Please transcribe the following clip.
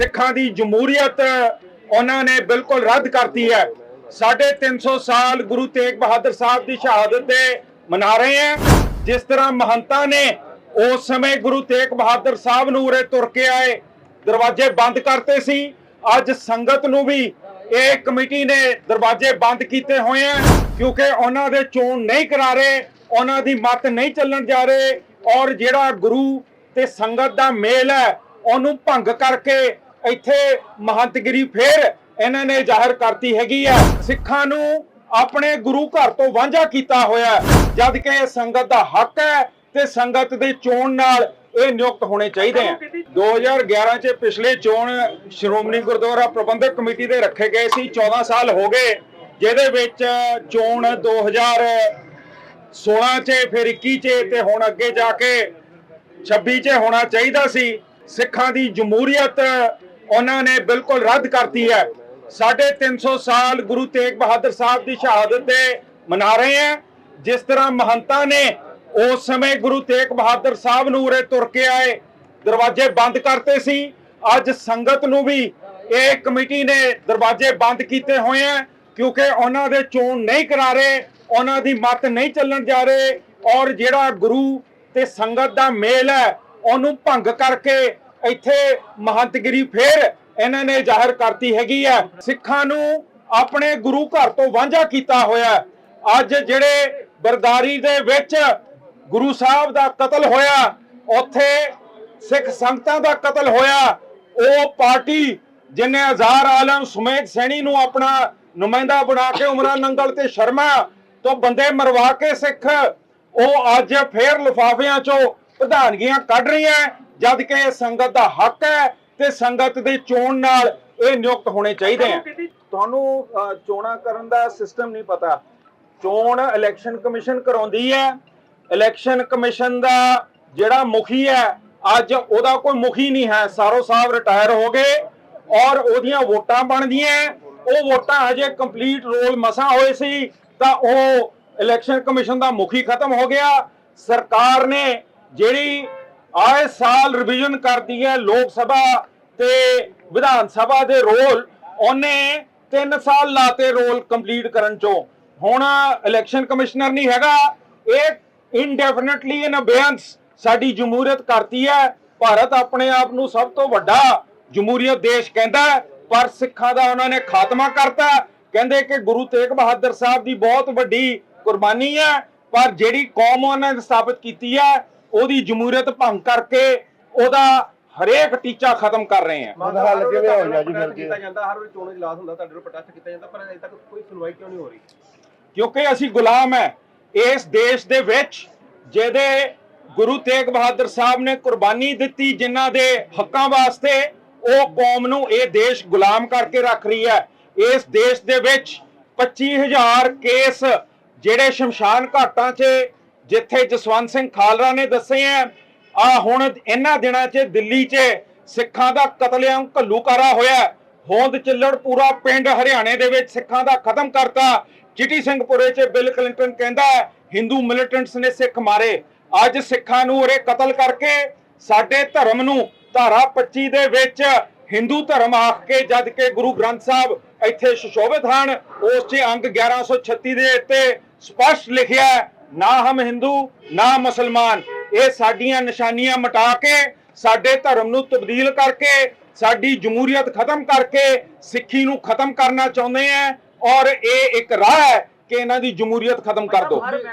ਸਿੱਖਾਂ ਦੀ ਜਮਹੂਰੀਅਤ ਉਹਨਾਂ ਨੇ ਬਿਲਕੁਲ ਰੱਦ ਕਰਤੀ ਹੈ। ਸਾਢੇ 300 ਸਾਲ ਗੁਰੂ ਤੇਗ ਬਹਾਦਰ ਸਾਹਿਬ ਦੀ ਸ਼ਹਾਦਤ ਦੇ ਮਨਾ ਰਹੇ ਹਾਂ। ਜਿਸ ਤਰ੍ਹਾਂ ਮਹੰਤਾਂ ਨੇ ਉਸ ਸਮੇਂ ਗੁਰੂ ਤੇਗ ਬਹਾਦਰ ਸਾਹਿਬ ਨੂੰ ਉਰੇ ਤੁਰ ਕੇ ਆਏ, ਦਰਵਾਜ਼ੇ ਬੰਦ ਕਰਤੇ ਸੀ। ਅੱਜ ਸੰਗਤ ਨੂੰ ਵੀ ਇਹ ਕਮੇਟੀ ਨੇ ਦਰਵਾਜ਼ੇ ਬੰਦ ਕੀਤੇ ਹੋਏ ਆ, ਕਿਉਂਕਿ ਉਹਨਾਂ ਦੇ ਚੋਣ ਨਹੀਂ ਕਰਾ ਰਹੇ, ਉਹਨਾਂ ਦੀ ਮਤ ਨਹੀਂ ਚੱਲਣ ਜਾ ਰਹੇ। ਔਰ ਜਿਹੜਾ ਗੁਰੂ ਤੇ ਸੰਗਤ ਦਾ ਮੇਲ ਹੈ, ਉਹਨੂੰ ਭੰਗ ਕਰਕੇ ਇੱਥੇ ਮਹੰਤਗਿਰੀ ਫੇਰ ਇਹਨਾਂ ਨੇ ਜ਼ਾਹਰ ਕਰਤੀ ਹੈਗੀ ਆ। ਸਿੱਖਾਂ ਨੂੰ ਆਪਣੇ ਗੁਰੂ ਘਰ ਤੋਂ ਵਾਂਝਾ ਕੀਤਾ ਹੋਇਆ ਹੈ, ਜਦ ਕਿ ਇਹ ਸੰਗਤ ਦਾ ਹੱਕ ਹੈ ਤੇ ਸੰਗਤ ਦੇ ਚੋਣ ਨਾਲ ਇਹ ਨਿਯੁਕਤ ਹੋਣੇ ਚਾਹੀਦੇ ਆ। 2011 ਚ ਪਿਛਲੇ ਚੋਣ ਸ਼੍ਰੋਮਣੀ ਗੁਰਦੁਆਰਾ ਪ੍ਰਬੰਧਕ ਕਮੇਟੀ ਦੇ ਰੱਖੇ ਗਏ ਸੀ 14 ਸਾਲ ਹੋ ਗਏ ਜਿਹਦੇ ਵਿੱਚ ਚੋਣ 2016 ਚ ਫਿਰ 21 ਚ ਤੇ ਹੁਣ ਅੱਗੇ ਜਾ ਕੇ 26 ਚ ਹੋਣਾ ਚਾਹੀਦਾ ਸੀ। ਸਿੱਖਾਂ ਦੀ ਜਮਹੂਰੀਅਤ ਉਹਨਾਂ ਨੇ ਬਿਲਕੁਲ ਰੱਦ ਕਰਤੀ ਹੈ। ਸਾਢੇ 300 ਸਾਲ ਗੁਰੂ ਤੇਗ ਬਹਾਦਰ ਸਾਹਿਬ ਦੀ ਸ਼ਹਾਦਤ ਦੇ ਮਨਾ ਰਹੇ ਹਾਂ। ਜਿਸ ਤਰ੍ਹਾਂ ਮਹੰਤਾਂ ਨੇ ਉਸ ਸਮੇਂ ਗੁਰੂ ਤੇਗ ਬਹਾਦਰ ਸਾਹਿਬ ਨੂੰ ਉਰੇ ਤੁਰ ਕੇ ਆਏ, ਦਰਵਾਜ਼ੇ ਬੰਦ ਕਰਤੇ ਸੀ। ਅੱਜ ਸੰਗਤ ਨੂੰ ਵੀ ਇਹ ਕਮੇਟੀ ਨੇ ਦਰਵਾਜ਼ੇ ਬੰਦ ਕੀਤੇ ਹੋਏ ਆ, ਕਿਉਂਕਿ ਉਹਨਾਂ ਦੇ ਚੋਣ ਨਹੀਂ ਕਰਾ ਰਹੇ, ਉਹਨਾਂ ਦੀ ਮਤ ਨਹੀਂ ਚੱਲਣ ਜਾ ਰਹੇ। ਔਰ ਜਿਹੜਾ ਗੁਰੂ ਤੇ ਸੰਗਤ ਦਾ ਮੇਲ ਹੈ, ਉਹਨੂੰ ਭੰਗ ਕਰਕੇ ਇੱਥੇ ਮਹੰਤਗਿਰੀ ਫੇਰ ਇਹਨਾਂ ਨੇ ਜ਼ਾਹਰ ਕਰਤੀ ਹੈਗੀ ਹੈ। ਸਿੱਖਾਂ ਨੂੰ ਆਪਣੇ ਗੁਰੂ ਘਰ ਤੋਂ ਵਾਂਝਾ ਕੀਤਾ ਹੋਇਆ ਅੱਜ ਜਿਹੜੇ ਬਰਦਾਰੀ ਦੇ ਵਿੱਚ ਗੁਰੂ ਸਾਹਿਬ ਦਾ ਕਤਲ ਹੋਇਆ, ਉੱਥੇ ਸਿੱਖ ਸੰਗਤਾਂ ਦਾ ਕਤਲ ਹੋਇਆ, ਉਹ ਪਾਰਟੀ ਜਿਨੇ ਹਜ਼ਾਰ ਆਲਮ ਸੁਮੇਧ ਸੈਣੀ ਨੂੰ ਆਪਣਾ ਨੁਮਾਇੰਦਾ ਬਣਾ ਕੇ ਉਮਰਾਂ ਨੰਗਲ ਤੇ ਸ਼ਰਮਾ ਤੋਂ ਬੰਦੇ ਮਰਵਾ ਕੇ ਸਿੱਖ, ਉਹ ਅੱਜ ਫੇਰ ਲਿਫਾਫਿਆਂ ਚੋਂ ਪ੍ਰਧਾਨਗੀਆਂ ਕੱਢ ਰਹੀਆਂ। ਜਦ ਕਿ ਇਹ ਸੰਗਤ ਦਾ ਹੱਕ ਹੈ ਤੇ ਸੰਗਤ ਦੇ ਚੋਣ ਨਾਲ ਇਹ ਨਿਯੁਕਤ ਹੋਣੇ ਚਾਹੀਦੇ ਆ। ਤੁਹਾਨੂੰ ਅਹ, ਕਰਨ ਦਾ ਸਿਸਟਮ ਨਹੀਂ ਪਤਾ। ਚੋਣ ਇਲੈਕਸ਼ਨ ਕਮਿਸ਼ਨ ਕਰਾਉਂਦੀ ਹੈ। ਇਲੈਕਸ਼ਨ ਕਮਿਸ਼ਨ ਦਾ ਜਿਹੜਾ ਮੁਖੀ ਹੈ ਅੱਜ ਉਹਦਾ ਕੋਈ ਮੁਖੀ ਨਹੀਂ ਹੈ। ਸਾਰੋ ਸਾਹਿਬ ਰਿਟਾਇਰ ਹੋ ਗਏ ਔਰ ਉਹਦੀਆਂ ਵੋਟਾਂ ਬਣਦੀਆਂ ਉਹ ਵੋਟਾਂ ਹਜੇ ਕੰਪਲੀਟ ਰੋਲ ਮਸਾ ਹੋਏ ਸੀ ਤਾਂ ਉਹ ਇਲੈਕਸ਼ਨ ਕਮਿਸ਼ਨ ਦਾ ਮੁਖੀ ਖਤਮ ਹੋ ਗਿਆ। ਸਰਕਾਰ ਨੇ ਜਿਹੜੀ ਆਏ ਸਾਲ ਰਿਵੀਜ਼ਨ ਕਰਦੀ ਹੈ ਲੋਕ ਸਭਾ ਤੇ ਵਿਧਾਨ ਸਭਾ ਦੇ ਰੋਲ, ਉਹਨੇ 3 ਸਾਲ ਲਾਤੇ ਰੋਲ ਕੰਪਲੀਟ ਕਰਨ ਚੋਂ। ਹੁਣ ਇਲੈਕਸ਼ਨ ਕਮਿਸ਼ਨਰ ਨਹੀਂ ਹੈਗਾ, ਇਹ ਇਨਡੈਫੀਨਿਟਲੀ ਇਨ ਅਬੇਅੰਸ ਸਾਡੀ ਜਮਹੂਰੀਅਤ ਕਰਤੀ ਹੈ। ਭਾਰਤ ਆਪਣੇ ਆਪ ਨੂੰ ਸਭ ਤੋਂ ਵੱਡਾ ਜਮਹੂਰੀਅਤ ਦੇਸ਼ ਕਹਿੰਦਾ ਪਰ ਸਿੱਖਾਂ ਦਾ ਉਹਨਾਂ ਨੇ ਖਾਤਮਾ ਕਰਤਾ ਕਹਿੰਦੇ ਕਿ ਗੁਰੂ ਤੇਗ ਬਹਾਦਰ ਸਾਹਿਬ ਦੀ ਬਹੁਤ ਵੱਡੀ ਕੁਰਬਾਨੀ ਹੈ, ਪਰ ਜਿਹੜੀ ਕੌਮ ਉਹਨਾਂ ਨੇ ਸਥਾਪਿਤ ਕੀਤੀ ਹੈ ਉਹਦੀ ਜਮਹੂਰੀਅਤ ਭੰਗ ਕਰਕੇ ਉਹਦਾ ਹਰੇਕ ਟੀਚਾ ਖਤਮ ਕਰ ਰਹੇ ਆ। ਉਹਦਾ ਹੱਲ ਕਿਵੇਂ ਹੋ ਗਿਆ ਜੀ ਫਿਰ ਕੀਤਾ ਜਾਂਦਾ ਹਰ ਵਾਰ ਚੋਣ ਇਜਲਾਸ ਹੁੰਦਾ ਤੁਹਾਡੇ ਨੂੰ ਪ੍ਰੋਟੈਸਟ ਕੀਤਾ ਜਾਂਦਾ ਪਰ ਅਜੇ ਤੱਕ ਕੋਈ ਸੁਣਵਾਈ ਕਿਉਂ ਨਹੀਂ ਹੋ ਰਹੀ? ਕਿਉਂਕਿ ਅਸੀਂ ਗੁਲਾਮ ਹੈ ਇਸ ਦੇਸ਼ ਦੇ ਵਿੱਚ ਜਿਹਦੇ ਗੁਰੂ ਤੇਗ ਬਹਾਦਰ ਸਾਹਿਬ ਨੇ ਕੁਰਬਾਨੀ ਦਿੱਤੀ ਜਿਨ੍ਹਾਂ ਦੇ ਹੱਕਾਂ ਵਾਸਤੇ ਉਹ ਕੌਮ ਨੂੰ ਇਹ ਦੇਸ਼ ਗੁਲਾਮ ਕਰਕੇ ਰੱਖ ਰਹੀ ਹੈ ਇਸ ਦੇਸ਼ ਦੇ ਵਿੱਚ 25000 ਕੇਸ ਜਿਹੜੇ ਸ਼ਮਸ਼ਾਨ ਘਾਟਾਂ 'ਚ ਜਿੱਥੇ ਜਸਵੰਤ ਸਿੰਘ ਖਾਲਰਾ ਨੇ ਦੱਸੇ ਆ ਆ ਹੁਣ ਇਹਨਾਂ ਦਿਨਾਂ 'ਚ ਦਿੱਲੀ 'ਚ ਸਿੱਖਾਂ ਦਾ ਕਤਲੇਆਮ ਘੱਲੂਕਾਰਾ ਹੋਇਆ। ਹੈ। ਹੋਂਦ ਚੱਲੜ ਪੂਰਾ ਪਿੰਡ ਹਰਿਆਣੇ ਦੇ ਵਿੱਚ ਸਿੱਖਾਂ ਦਾ ਖਤਮ ਕਰਤਾ। ਚਿੱਟੀ ਸਿੰਘਪੁਰੇ 'ਚ ਬਿਲ ਕਲਿੰਟਨ ਕਹਿੰਦਾ, ਹਿੰਦੂ ਮਿਲੀਟੈਂਟਸ ਨੇ ਸਿੱਖ ਮਾਰੇ। ਅੱਜ ਸਿੱਖਾਂ ਨੂੰ ਉਰੇ ਕਤਲ ਕਰਕੇ ਸਾਡੇ ਧਰਮ ਨੂੰ ਧਾਰਾ 25 ਦੇ ਵਿੱਚ ਹਿੰਦੂ ਧਰਮ ਆਖ ਕੇ ਜਦ ਕਿ ਗੁਰੂ ਗ੍ਰੰਥ ਸਾਹਿਬ ਇੱਥੇ ਸੁਸ਼ੋਭਿਤ ਹਨ। ਉਸ 'ਚ ਅੰਗ 1136 ਦੇ ਉੱਤੇ ਸਪਸ਼ਟ ਲਿਖਿਆ ਨਾ ਹਮ ਹਿੰਦੂ ਨਾ ਮੁਸਲਮਾਨ। ਇਹ ਸਾਡੀਆਂ ਨਿਸ਼ਾਨੀਆਂ ਮਿਟਾ ਕੇ ਸਾਡੇ ਧਰਮ ਨੂੰ ਤਬਦੀਲ ਕਰਕੇ ਸਾਡੀ ਜਮਹੂਰੀਅਤ ਖਤਮ ਕਰਕੇ ਸਿੱਖੀ ਨੂੰ ਖਤਮ ਕਰਨਾ ਚਾਹੁੰਦੇ ਆ ਔਰ ਇਹ ਇੱਕ ਰਾਹ ਹੈ ਕਿ ਇਹਨਾਂ ਦੀ ਜਮਹੂਰੀਅਤ ਖਤਮ ਕਰ ਦਿਓ